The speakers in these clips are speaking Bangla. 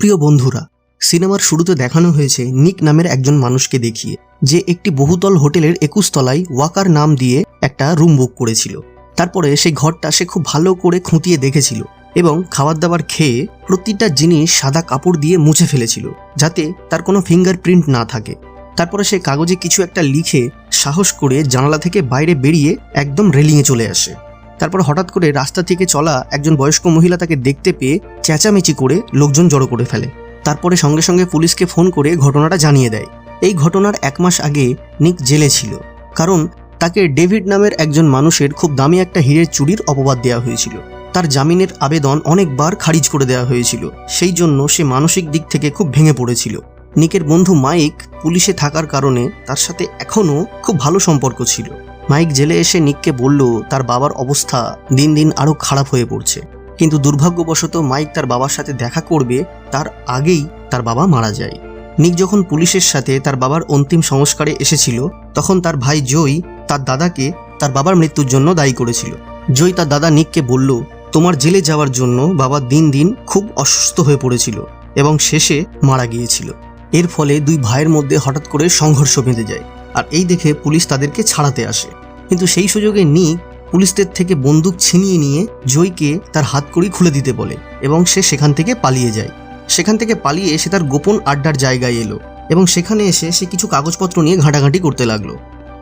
প্রিয় বন্ধুরা, সিনেমার শুরুতে দেখানো হয়েছে নিক নামের একজন মানুষকে দেখিয়ে, যে একটি বহুতল হোটেলের একুশ তলায় ওয়াকার নাম দিয়ে একটা রুম বুক করেছিল। তারপরে সেই ঘরটা সে খুব ভালো করে খুঁটিয়ে দেখেছিল এবং খাবার দাবার খেয়ে প্রতিটা জিনিস সাদা কাপড় দিয়ে মুছে ফেলেছিল, যাতে তার কোনো ফিঙ্গারপ্রিন্ট না থাকে। তারপরে সে কাগজে কিছু একটা লিখে সাহস করে জানালা থেকে বাইরে বেরিয়ে একদম রেলিংয়ে চলে আসে। তারপর হঠাৎ করে রাস্তা থেকে চলা একজন বয়স্ক মহিলা তাকে দেখতে পেয়ে চেঁচামেচি করে লোকজন জড়ো করে ফেলে। তারপরে সঙ্গে সঙ্গে পুলিশকে ফোন করে ঘটনাটা জানিয়ে দেয়। এই ঘটনার এক মাস আগে নিক জেলে ছিল, কারণ তাকে ডেভিড নামের একজন মানুষের খুব দামি একটা হীরের চুরির অপবাদ দেওয়া হয়েছিল। তার জামিনের আবেদন অনেকবার খারিজ করে দেওয়া হয়েছিল, সেই জন্য সে মানসিক দিক থেকে খুব ভেঙে পড়েছিল। নিকের বন্ধু মাইক পুলিশে থাকার কারণে তার সাথে এখনও খুব ভালো সম্পর্ক ছিল। মাইক জেলে এসে নিককে বলল, তার বাবার অবস্থা দিন দিন আরও খারাপ হয়ে পড়ছে। কিন্তু দুর্ভাগ্যবশত মাইক তার বাবার সাথে দেখা করবে, তার আগেই তার বাবা মারা যায়। নিক যখন পুলিশের সাথে তার বাবার অন্তিম সংস্কারে এসেছিল, তখন তার ভাই জয় তার দাদাকে তার বাবার মৃত্যুর জন্য দায়ী করেছিল। জয় তার দাদা নিককে বলল, তোমার জেলে যাওয়ার জন্য বাবা দিন দিন খুব অসুস্থ হয়ে পড়েছিল এবং শেষে মারা গিয়েছিল। এর ফলে দুই ভাইয়ের মধ্যে হঠাৎ করে সংঘর্ষ বেঁধে যায়। আর এই দেখে পুলিশ তাদেরকে ছাড়াতে আসে। কিন্তু সেই সুযোগে নিক পুলিশদের থেকে বন্দুক ছিনিয়ে নিয়ে জয়কে তার হাতকড়ি খুলে দিতে বলে এবং সে সেখান থেকে পালিয়ে যায়। সেখান থেকে পালিয়ে সে তার গোপন আড্ডার জায়গায় এলো এবং সেখানে এসে সে কিছু কাগজপত্র নিয়ে ঘাঁটাঘাঁটি করতে লাগল।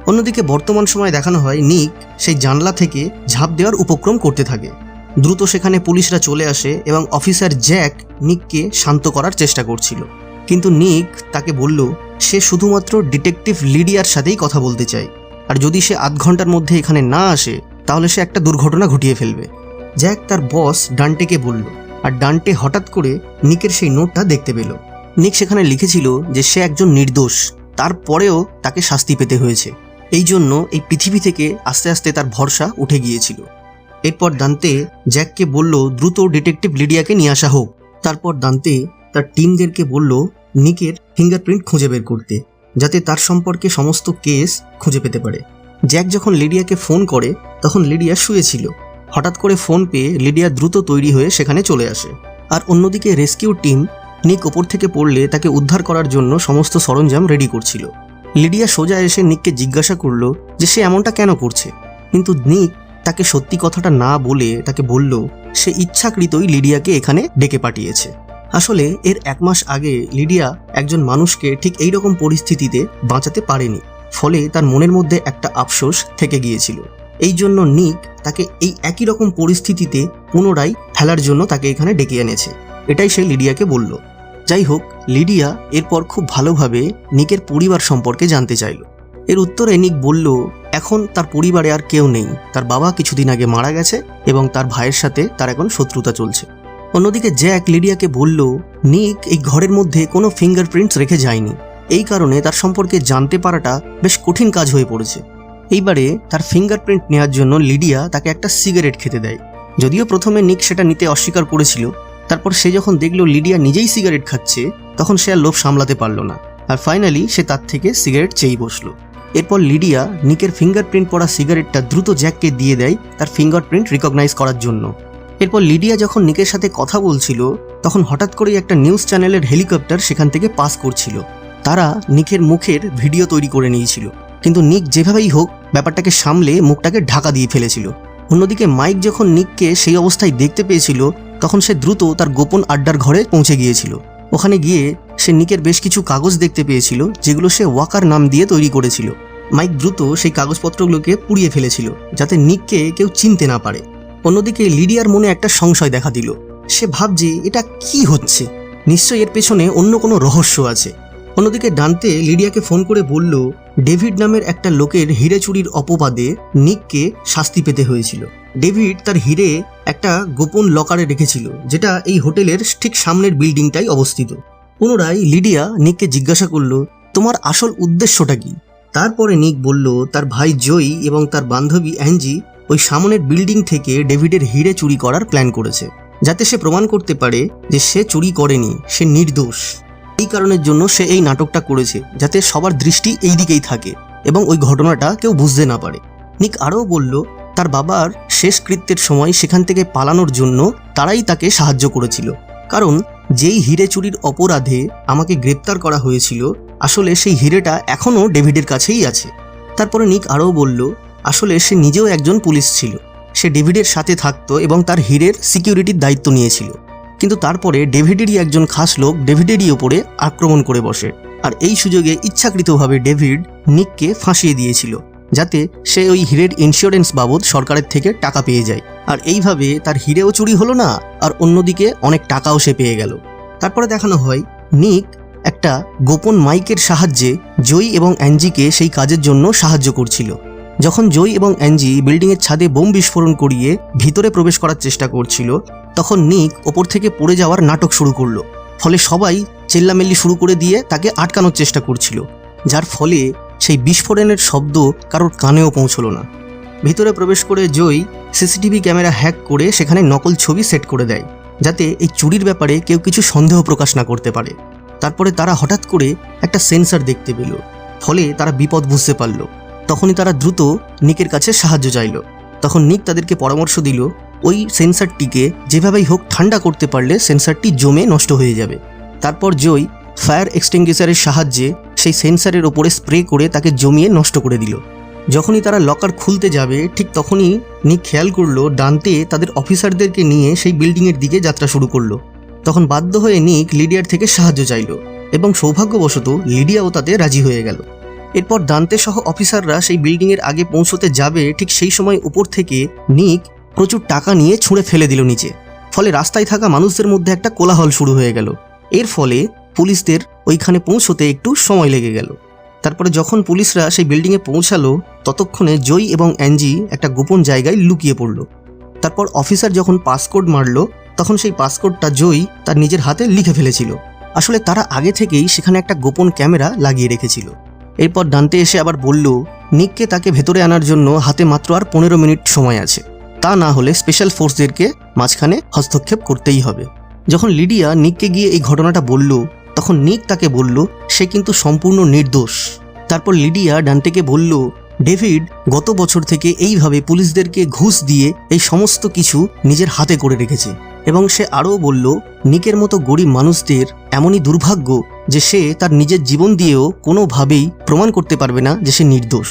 অন্যদিকে বর্তমান সময়ে দেখানো হয় নিক সেই জানলা থেকে ঝাঁপ দেওয়ার উপক্রম করতে থাকে। দ্রুত সেখানে পুলিশরা চলে আসে এবং অফিসার জ্যাক নিককে শান্ত করার চেষ্টা করছিল। কিন্তু নিক তাকে বলল সে শুধুমাত্র ডিটেকটিভ লিডিয়ার সাথেই কথা বলতে চায়। আর যদি সে আধ ঘণ্টার মধ্যে এখানে না আসে, তাহলে সে একটা দুর্ঘটনা ঘটিয়ে ফেলবে। জ্যাক তার বস ডান্টেকে বলল, আর ডান্টে হঠাৎ করে নিকের সেই নোটটা দেখতে পেল। নিক সেখানে লিখেছিল যে সে একজন নির্দোষ, তারপরেও তাকে শাস্তি পেতে হয়েছে। এই জন্য এই পৃথিবী থেকে আস্তে আস্তে তার ভরসা উঠে গিয়েছিল। এরপর দান্তে জ্যাককে বলল, দ্রুত ডিটেকটিভ লিডিয়াকে নিয়ে আসা হোক। তারপর দান্তে তার টিমদেরকে বলল নিকের ফিঙ্গারপ্রিন্ট খুঁজে বের করতে, যাতে তার সম্পর্কে সমস্ত কেস খুঁজে পেতে পারে। জ্যাক যখন লিডিয়াকে ফোন করে, তখন লিডিয়া শুয়েছিল হঠাৎ করে ফোন পেয়ে লিডিয়া দ্রুত তৈরি হয়ে সেখানে চলে আসে। আর অন্যদিকে রেস্কিউ টিম নিক ওপর থেকে পড়লে তাকে উদ্ধার করার জন্য সমস্ত সরঞ্জাম রেডি করছিল। লিডিয়া সোজা এসে নিককে জিজ্ঞাসা করল যে সে এমনটা কেন করছে। কিন্তু নিক তাকে সত্যি কথাটা না বলে তাকে বলল, সে ইচ্ছাকৃতই লিডিয়াকে এখানে ডেকে পাঠিয়েছে। আসলে এর এক মাস আগে লিডিয়া একজন মানুষকে ঠিক এই রকম পরিস্থিতিতে বাঁচাতে পারেনি, ফলে তার মনের মধ্যে একটা আফসোস থেকে গিয়েছিল। এই জন্য নিক তাকে এই একই রকম পরিস্থিতিতে পুনরায় ফেলার জন্য তাকে এখানে ডেকে এনেছে। এটাই সে লিডিয়াকে বলল। যাই হোক, লিডিয়া এরপর খুব ভালোভাবে নিকের পরিবার সম্পর্কে জানতে চাইল। এর উত্তরে নিক বলল, এখন তার পরিবারে আর কেউ নেই। তার বাবা কিছুদিন আগে মারা গেছে এবং তার ভাইয়ের সাথে তার এখন শত্রুতা চলছে। অন্যদিকে জ্যাক লিডিয়াকে বলল, নিক, এই ঘরের মধ্যে কোনো ফিঙ্গারপ্রিন্টস রেখে যায়নি। এই কারণে তার সম্পর্কে জানতে পারাটা বেশ কঠিন কাজ হয়ে পড়েছে। এইবারে তার ফিঙ্গারপ্রিন্ট নেওয়ার জন্য লিডিয়া তাকে একটা সিগারেট খেতে দেয়। যদিও প্রথমে নিক সেটা নিতে অস্বীকার করেছিল, তারপর সে যখন দেখল লিডিয়া নিজেই সিগারেট খাচ্ছে, তখন সে আর লোভ সামলাতে পারল না। আর ফাইনালি সে তার থেকে সিগারেট চেয়েই বসল। এরপর লিডিয়া নিকের ফিঙ্গারপ্রিন্ট পড়া সিগারেটটা দ্রুত জ্যাককে দিয়ে দেয় তার ফিঙ্গারপ্রিন্ট রিকগনাইজ করার জন্য। এরপর লিডিয়া যখন নিকের সাথে কথা বলছিল, তখন হঠাৎ করেই একটা নিউজ চ্যানেলের হেলিকপ্টার সেখান থেকে পাস করছিল। তারা নিকের মুখের ভিডিও তৈরি করে নিয়েছিল। কিন্তু নিক যেভাবেই হোক, ব্যাপারটাকে সামলে মুখটাকে ঢাকা দিয়ে ফেলেছিল। অন্যদিকে মাইক যখন নিককে সেই অবস্থায় দেখতে পেয়েছিল, তখন সে দ্রুত তার গোপন আড্ডার ঘরে পৌঁছে গিয়েছিল। ওখানে গিয়ে সে নিকের বেশ কিছু কাগজ দেখতে পেয়েছিল, যেগুলো সে ওয়াকার নাম দিয়ে তৈরি করেছিল। মাইক দ্রুত সেই কাগজপত্রগুলোকে পুড়িয়ে ফেলেছিল, যাতে নিককে কেউ চিনতে না পারে। অন্যদিকে লিডিয়ার মনে একটা সংশয় দেখা দিল। সে ভাবছে, এটা কি হচ্ছে? নিশ্চয়ই এর পেছনে অন্য কোনো রহস্য আছে। অন্যদিকে ডানতে লিডিয়াকে ফোন করে বলল, ডেভিড নামের একটা লোকের হিরে চুরির অপবাদে নিককে শাস্তি পেতে হয়েছিল। ডেভিড তার হিরে একটা গোপন লকারে রেখেছিল, যেটা এই হোটেলের ঠিক সামনের বিল্ডিংটাই অবস্থিত। পুনরায় লিডিয়া নিককে জিজ্ঞাসা করল, তোমার আসল উদ্দেশ্যটা কি? তারপরে নিক বলল, তার ভাই জয়ী এবং তার বান্ধবী অ্যাঞ্জি ওই সামনের বিল্ডিং থেকে ডেভিডের হিরে চুরি করার প্ল্যান করেছে, যাতে সে প্রমাণ করতে পারে যে সে চুরি করেনি, সে নির্দোষ। এই কারণের জন্য সে এই নাটকটা করেছে, যাতে সবার দৃষ্টি এই দিকেই থাকে এবং ওই ঘটনাটা কেউ বুঝতে না পারে। নিক আরও বলল, তার বাবার শেষ কৃত্যের সময় সেখান থেকে পালানোর জন্য তারাই তাকে সাহায্য করেছিল। কারণ যেই হিরে চুরির অপরাধে আমাকে গ্রেপ্তার করা হয়েছিল, আসলে সেই হিরেটা এখনও ডেভিডের কাছেই আছে। তারপরে নিক আরও বলল আসলে সে নিজেও একজন পুলিশ ছিল। সে ডেভিডের সাথে থাকতো এবং তার হিরের সিকিউরিটির দায়িত্ব নিয়েছিল। কিন্তু তারপরে ডেভিডেরই একজন খাস লোক ডেভিডেরই ওপরে আক্রমণ করে বসে। আর এই সুযোগে ইচ্ছাকৃতভাবে ডেভিড নিককে ফাঁসিয়ে দিয়েছিল, যাতে সে ওই হিরের ইন্স্যুরেন্স বাবদ সরকারের থেকে টাকা পেয়ে যায়। আর এইভাবে তার হিরেও চুরি হলো না, আর অন্যদিকে অনেক টাকাও সে পেয়ে গেল। তারপরে দেখানো হয়, নিক একটা গোপন মাইকের সাহায্যে জয়ী এবং অ্যাঞ্জিকে সেই কাজের জন্য সাহায্য করছিল। যখন জয়ী এবং অ্যাঞ্জি বিল্ডিংয়ের ছাদে বোম বিস্ফোরণ করিয়ে ভিতরে প্রবেশ করার চেষ্টা করছিল, তখন নিক ওপর থেকে পড়ে যাওয়ার নাটক শুরু করল। ফলে সবাই চেল্লামেল্লি শুরু করে দিয়ে তাকে আটকানোর চেষ্টা করছিল, যার ফলে সেই বিস্ফোরণের শব্দ কারোর কানেও পৌঁছলো না। ভিতরে প্রবেশ করে জয় সিসিটিভি ক্যামেরা হ্যাক করে সেখানে নকল ছবি সেট করে দেয়, যাতে এই চুরির ব্যাপারে কেউ কিছু সন্দেহ প্রকাশ না করতে পারে। তারপরে তারা হঠাৎ করে একটা সেন্সার দেখতে পেল, ফলে তারা বিপদ বুঝতে পারল। তখনই তারা দ্রুত নিকের কাছে সাহায্য চাইল। তখন নিক তাদেরকে পরামর্শ দিল, ওই সেন্সারটিকে যেভাবেই হোক ঠান্ডা করতে পারলে সেন্সারটি জমে নষ্ট হয়ে যাবে। তারপর জয় ফায়ার এক্সটিংগুইশারের সাহায্যে সেই সেন্সারের ওপরে স্প্রে করে তাকে জমিয়ে নষ্ট করে দিল। যখনই তারা লকার খুলতে যাবে, ঠিক তখনই নিক খেয়াল করল, ডানতে তাদের অফিসারদেরকে নিয়ে সেই বিল্ডিংয়ের দিকে যাত্রা শুরু করল। তখন বাধ্য হয়ে নিক লিডিয়ার থেকে সাহায্য চাইল এবং সৌভাগ্যবশত লিডিয়াও তাতে রাজি হয়ে গেল। এরপর দান্তে সহ অফিসাররা সেই বিল্ডিংয়ের আগে পৌঁছতে যাবে ঠিক সেই সময় উপর থেকে নিক প্রচুর টাকা নিয়ে ছুঁড়ে ফেলে দিল নিচে। ফলে রাস্তায় থাকা মানুষদের মধ্যে একটা কোলাহল শুরু হয়ে গেল। এর ফলে পুলিশদের ওইখানে পৌঁছতে একটু সময় লেগে গেল। তারপরে যখন পুলিশরা সেই বিল্ডিংয়ে পৌঁছালো, ততক্ষণে জয় এবং অ্যাঞ্জি একটা গোপন জায়গায় লুকিয়ে পড়ল। তারপর অফিসার যখন পাসকোড মারল, তখন সেই পাসকোডটা জয় তার নিজের হাতে লিখে ফেলেছিল। আসলে তারা আগে থেকেই সেখানে একটা গোপন ক্যামেরা লাগিয়ে রেখেছিল। এরপর ডানতে এসে আবার বলল, নিককে তাকে ভেতরে আনার জন্য হাতে মাত্র আর পনেরো মিনিট সময় আছে। তা না হলে স্পেশাল ফোর্সদেরকে মাঝখানে হস্তক্ষেপ করতেই হবে। যখন লিডিয়া নিককে গিয়ে এই ঘটনাটা বলল, তখন নিক তাকে বলল, সে কিন্তু সম্পূর্ণ নির্দোষ। তারপর লিডিয়া ডান্টেকে বলল, ডেভিড, গত বছর থেকে এইভাবে পুলিশদেরকে ঘুষ দিয়ে এই সমস্ত কিছু নিজের হাতে করে রেখেছে। এবং সে আরও বলল, নিকের মতো গরিব মানুষদের এমনই দুর্ভাগ্য যে সে তার নিজের জীবন দিয়েও কোনোভাবেই প্রমাণ করতে পারবে না যে সে নির্দোষ।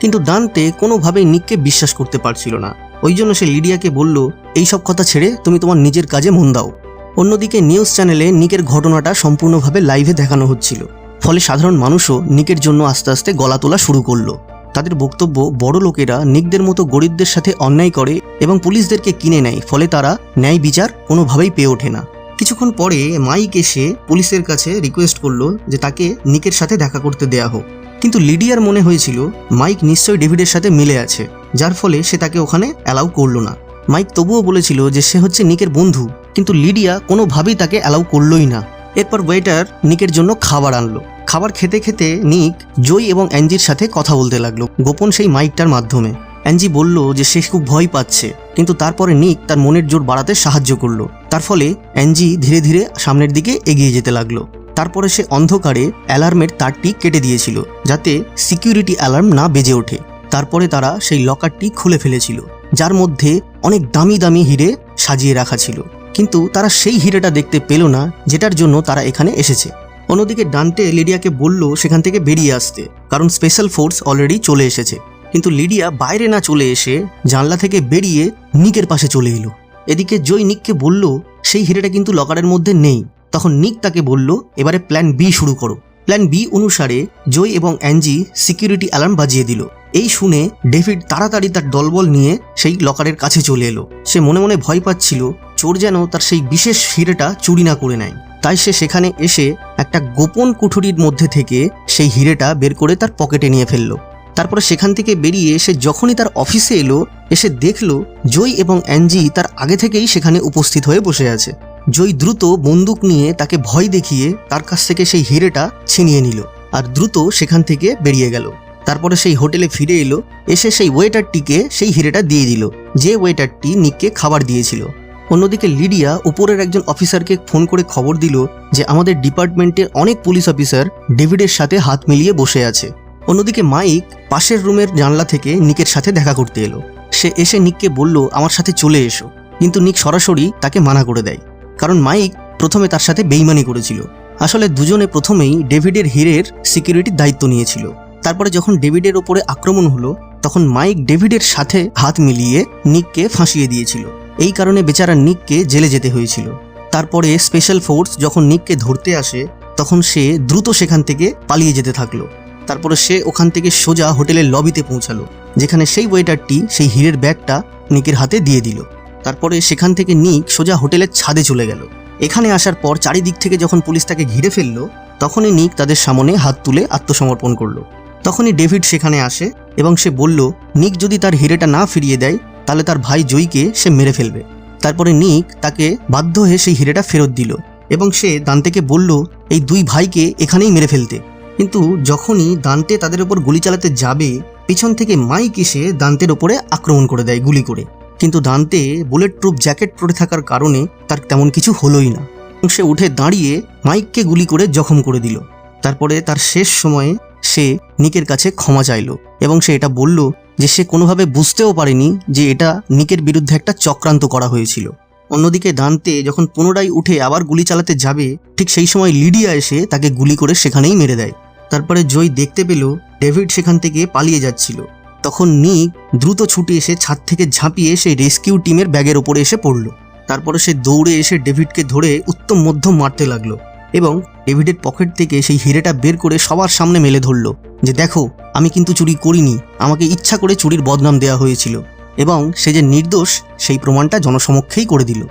কিন্তু ডান্তে কোনোভাবেই নিককে বিশ্বাস করতে পারছিল না। ওই জন্য সে লিডিয়াকে বলল, এই সব কথা ছেড়ে তুমি তোমার নিজের কাজে মন দাও। অন্যদিকে নিউজ চ্যানেলে নিকের ঘটনাটা সম্পূর্ণভাবে লাইভে দেখানো হচ্ছিল। ফলে সাধারণ মানুষও নিকের জন্য আস্তে আস্তে গলা তোলা শুরু করল। তাদের বক্তব্য, বড় লোকেরা নিকদের মতো গরিবদের সাথে অন্যায় করে এবং পুলিশদেরকে কিনে নেয়, ফলে তারা ন্যায় বিচার কোনোভাবেই পেয়ে ওঠে না। কিছুক্ষণ পরে মাইক এসে পুলিশের কাছে রিকোয়েস্ট করল যে তাকে নিকের সাথে দেখা করতে দেয়া হোক। কিন্তু লিডিয়ার মনে হয়েছিল মাইক নিশ্চয়ই ডেভিডের সাথে মিলে আছে, যার ফলে সে তাকে ওখানে অ্যালাউ করল না। মাইক তবুও বলেছিল যে সে হচ্ছে নিকের বন্ধু, কিন্তু লিডিয়া কোনোভাবেই তাকে অ্যালাউ করলোই না। এরপর ওয়েটার নিকের জন্য খাবার আনলো। খাবার খেতে খেতে নিক জয় এবং অ্যাঞ্জির সাথে কথা বলতে লাগল। গোপন সেই মাইকটার মাধ্যমে। অ্যাঞ্জি বলল যে সে খুব ভয় পাচ্ছে, কিন্তু তারপরে নিক তার মনের জোর বাড়াতে সাহায্য করল। তার ফলে অ্যাঞ্জি ধীরে ধীরে সামনের দিকে এগিয়ে যেতে লাগল। তারপরে সে অন্ধকারে অ্যালার্মের তারটি কেটে দিয়েছিল, যাতে সিকিউরিটি অ্যালার্ম না বেজে ওঠে। তারপরে তারা সেই লকারটি খুলে ফেলেছিল, যার মধ্যে অনেক দামি দামি হিরে সাজিয়ে রাখা ছিল। কিন্তু তারা সেই হিরেটা দেখতে পেল না, যেটার জন্য তারা এখানে এসেছে। অন্যদিকে ডান্টে লিডিয়াকে বলল সেখান থেকে বেরিয়ে আসতে, কারণ স্পেশাল ফোর্স অলরেডি চলে এসেছে। কিন্তু লিডিয়া বাইরে না চলে এসে জানলা থেকে বেরিয়ে নিকের পাশে চলে এলো। এদিকে জয় নিককে বলল, সেই হিরেটা কিন্তু লকারের মধ্যে নেই। তখন নিক তাকে বলল, এবারে প্ল্যান বি শুরু করো। প্ল্যান বি অনুসারে জয় এবং অ্যাঞ্জি সিকিউরিটি অ্যালার্ম বাজিয়ে দিল। এই শুনে ডেভিড তাড়াতাড়ি তার দলবল নিয়ে সেই লকারের কাছে চলে এলো। সে মনে মনে ভয় পাচ্ছিল, চোর যেন তার সেই বিশেষ হিরেটা চুরি না করে নেয়। তাই সে সেখানে এসে একটা গোপন কুঠুরির মধ্যে থেকে সেই হিরেটা বের করে তার পকেটে নিয়ে ফেলল। তারপরে সেখান থেকে বেরিয়ে সে যখনই তার অফিসে এলো, এসে দেখল জয় এবং অ্যাঞ্জি তার আগে থেকেই সেখানে উপস্থিত হয়ে বসে আছে। জয় দ্রুত বন্দুক নিয়ে তাকে ভয় দেখিয়ে তার কাছ থেকে সেই হিরেটা ছিনিয়ে নিল আর দ্রুত সেখান থেকে বেরিয়ে গেল। তারপরে সেই হোটেলে ফিরে এলো, এসে সেই ওয়েটারটিকে সেই হিরেটা দিয়ে দিল, যে ওয়েটারটি নিককে খাবার দিয়েছিল। অন্যদিকে লিডিয়া উপরের একজন অফিসারকে ফোন করে খবর দিল যে আমাদের ডিপার্টমেন্টের অনেক পুলিশ অফিসার ডেভিডের সাথে হাত মিলিয়ে বসে আছে। অন্যদিকে মাইক পাশের রুমের জানলা থেকে নিকের সাথে দেখা করতে এলো। সে এসে নিককে বলল, আমার সাথে চলে এসো। কিন্তু নিক সরাসরি তাকে মানা করে দেয়। কারণ মাইক প্রথমে তার সাথে বেইমানি করেছিল। আসলে দুজনে প্রথমেই ডেভিডের হীরের সিকিউরিটির দায়িত্ব নিয়েছিল। তারপরে যখন ডেভিডের ওপরে আক্রমণ হলো, তখন মাইক ডেভিডের সাথে হাত মিলিয়ে নিককে ফাঁসিয়ে দিয়েছিল। এই কারণে বেচারা নিককে জেলে যেতে হয়েছিল। তারপরে স্পেশাল ফোর্স যখন নিককে ধরতে আসে, তখন সে দ্রুত সেখান থেকে পালিয়ে যেতে থাকল। তারপরে সে ওখান থেকে সোজা হোটেলের লবিতে পৌঁছালো, যেখানে সেই ওয়েটারটি সেই হীরের ব্যাগটা নিকের হাতে দিয়ে দিল। তারপরে সেখান থেকে নিক সোজা হোটেলের ছাদে চলে গেল। এখানে আসার পর চারিদিক থেকে যখন পুলিশ তাকে ঘিরে ফেলল, তখনই নিক তাদের সামনে হাত তুলে আত্মসমর্পণ করল। তখনই ডেভিড সেখানে আসে এবং সে বলল, নিক যদি তার হিরেটা না ফিরিয়ে দেয়, তাহলে তার ভাই জয়ীকে সে মেরে ফেলবে। তারপরে নিক তাকে বাধ্য হয়ে সেই হিরেটা ফেরত দিল এবং সে দান্তেকে বলল, এই দুই ভাইকে এখানেই মেরে ফেলতে। কিন্তু যখনই দান্তে তাদের ওপর গুলি চালাতে যাবে, পিছন থেকে মাইক এসে দান্তের ওপরে আক্রমণ করে দেয় গুলি করে। কিন্তু দান্তে বুলেট প্রুফ জ্যাকেট পরে থাকার কারণে তার তেমন কিছু হলোই না। সে উঠে দাঁড়িয়ে মাইককে গুলি করে জখম করে দিল। তারপরে তার শেষ সময়ে সে নিকের কাছে ক্ষমা চাইল এবং সে এটা বলল যে সে কোনোভাবে বুঝতেও পারেনি যে এটা নিকের বিরুদ্ধে একটা চক্রান্ত করা হয়েছিল। অন্যদিকে দান্তে যখন পুনরায় উঠে আবার গুলি চালাতে যাবে, ঠিক সেই সময় লিডিয়া এসে তাকে গুলি করে সেখানেই মেরে দেয়। তারপরে জয় দেখতে পেল ডেভিড সেখান থেকে পালিয়ে যাচ্ছিল। তখন নিক দ্রুত ছুটে এসে ছাদ থেকে ঝাঁপিয়ে সেই রেস্কিউ টিমের ব্যাগের ওপরে এসে পড়ল। তারপরে সে দৌড়ে এসে ডেভিডকে ধরে উত্তম মধ্যম মারতে লাগল এবং ডেভিডের পকেট থেকে সেই হিরেটা বের করে সবার সামনে মেলে ধরল যে, দেখো, আমি কিন্তু চুরি করিনি। আমাকে ইচ্ছা করে চুরির বদনাম দেওয়া হয়েছিল। এবং সে যে নির্দোষ, সেই প্রমাণটা জনসমক্ষেই করে দিল।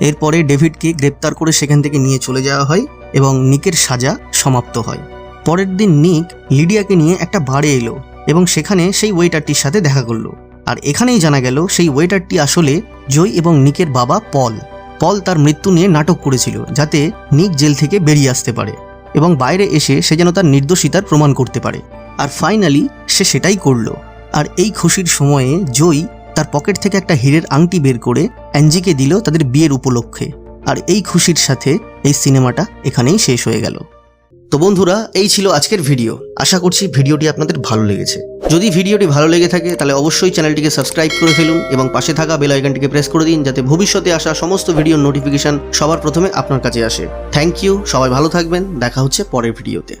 এরপরে ডেভিডকে গ্রেপ্তার করে সেখান থেকে নিয়ে চলে যাওয়া হয় এবং নিকের সাজা সমাপ্ত হয়। পরের দিন নিক লিডিয়াকে নিয়ে একটা বারে এলো এবং সেখানে সেই ওয়েটারটির সাথে দেখা করল। আর এখানেই জানা গেল সেই ওয়েটারটি আসলে জয় এবং নিকের বাবা পল। পল তার মৃত্যু নিয়ে নাটক করেছিল যাতে নিক জেল থেকে বেরিয়ে আসতে পারে এবং বাইরে এসে সে যেন তার নির্দোষিতার প্রমাণ করতে পারে। আর ফাইনালি সে সেটাই করল। আর এই খুশির সময়ে জয় তার পকেট থেকে একটা হীরের আংটি বের করে অ্যাঞ্জিকে দিল তাদের বিয়ের উপলক্ষে। আর এই খুশির সাথে এই সিনেমাটা এখানেই শেষ হয়ে গেল। তো বন্ধুরা, এই ছিল আজকের ভিডিও। আশা করছি ভিডিওটি আপনাদের ভালো লেগেছে। যদি ভিডিওটি ভালো লেগে থাকে, তাহলে অবশ্যই চ্যানেলটিকে সাবস্ক্রাইব করে ফেলুন এবং পাশে থাকা বেল আইকনটিকে প্রেস করে দিন যাতে ভবিষ্যতে আসা সমস্ত ভিডিওর নোটিফিকেশন সবার প্রথমে আপনার কাছে আসে। থ্যাংক ইউ, সবাই ভালো থাকবেন, দেখা হচ্ছে পরের ভিডিওতে।